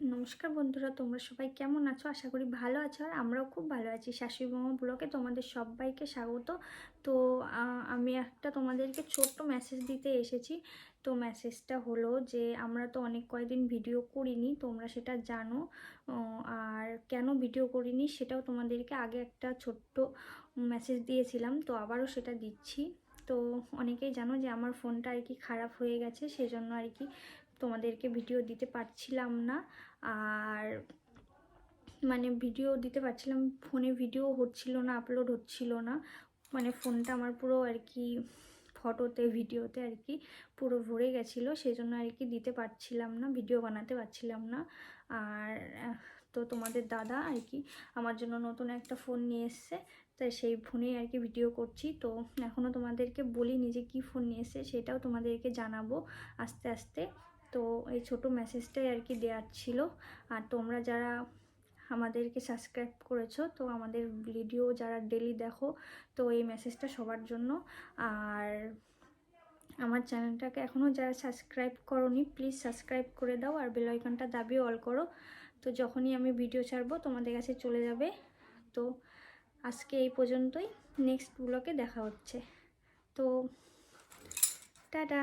নমস্কার বন্ধুরা, তোমরা সবাই কেমন আছো? আশা করি ভালো আছো আর আমরাও খুব ভালো আছি। শাশুড়ি মামা ব্লগে তোমাদের সবাইকে স্বাগত। তো আমি একটা তোমাদেরকে ছোট্ট মেসেজ দিতে এসেছি। তো মেসেজটা হলো যে, আমরা তো অনেক কয়েকদিন ভিডিও করিনি, তোমরা সেটা জানো। আর কেন ভিডিও করিনি সেটাও তোমাদেরকে আগে একটা ছোট্ট মেসেজ দিয়েছিলাম, তো আবারও সেটা দিচ্ছি। তো, অনেকেই জানো যে আমার ফোনটা আর কি খারাপ হয়ে গেছে, সেজন্য আর কি তোমাদেরকে ভিডিও দিতে পারছিলাম না। আর মানে ভিডিও দিতে পারছিলাম, ফোনে ভিডিও হচ্ছিল না আপলোড হচ্ছিল না। মানে ফোনটা আমার পুরো আর কি ফটোতে ভিডিওতে আর কি পুরো ভরে গেছিল সেই জন্য আর কি দিতে পারছিলাম না, ভিডিও বানাতে পারছিলাম না। আর তো তোমাদের দাদা আর কি আমার জন্য নতুন একটা ফোন নিয়ে এসছে তাই সেই ফোনেই আর কি ভিডিও করছি। তো এখনও তোমাদেরকে বলিনি যে কী ফোন নিয়ে এসছে, সেটাও তোমাদেরকে জানাব আস্তে আস্তে। তো এই ছোট মেসেজটাই আর কি দেওয়ার ছিল। আর তোমরা যারা আমাদেরকে সাবস্ক্রাইব করেছ, তো আমাদের ভিডিও যারা ডেলি দেখো, তো এই মেসেজটা সবার জন্য। আর আমার চ্যানেলটাকে এখনও যারা সাবস্ক্রাইব করনি প্লিজ সাবস্ক্রাইব করে দাও আর বেল আইকনটা দাবিয়ে অল করো। তো যখনই আমি ভিডিও ছাড়বো, তোমাদের কাছে চলে যাবে। তো আজকে এই পর্যন্তই। নেক্সট ব্লগে দেখা হচ্ছে। তো টাটা!